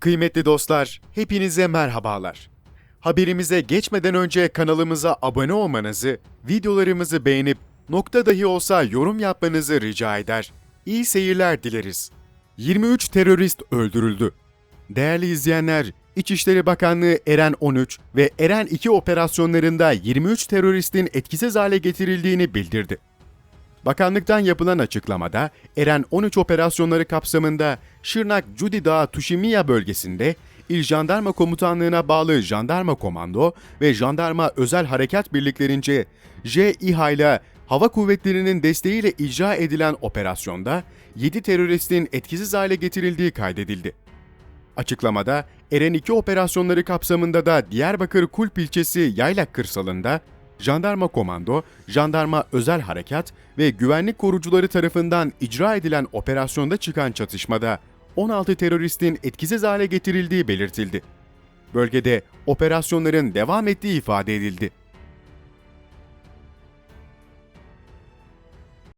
Kıymetli dostlar, hepinize merhabalar. Haberimize geçmeden önce kanalımıza abone olmanızı, videolarımızı beğenip nokta dahi olsa yorum yapmanızı rica eder. İyi seyirler dileriz. 23 terörist öldürüldü. Değerli izleyenler, İçişleri Bakanlığı Eren 13 ve Eren 2 operasyonlarında 23 teröristin etkisiz hale getirildiğini bildirdi. Bakanlıktan yapılan açıklamada Eren 13 operasyonları kapsamında Şırnak Cudi Dağı Tuşimiya bölgesinde İl Jandarma Komutanlığı'na bağlı Jandarma Komando ve Jandarma Özel Harekat Birliklerince J İHA ile Hava Kuvvetleri'nin desteğiyle icra edilen operasyonda 7 teröristin etkisiz hale getirildiği kaydedildi. Açıklamada Eren 2 operasyonları kapsamında da Diyarbakır Kulp ilçesi Yaylak kırsalında Jandarma Komando, Jandarma Özel Harekat ve güvenlik korucuları tarafından icra edilen operasyonda çıkan çatışmada 16 teröristin etkisiz hale getirildiği belirtildi. Bölgede operasyonların devam ettiği ifade edildi.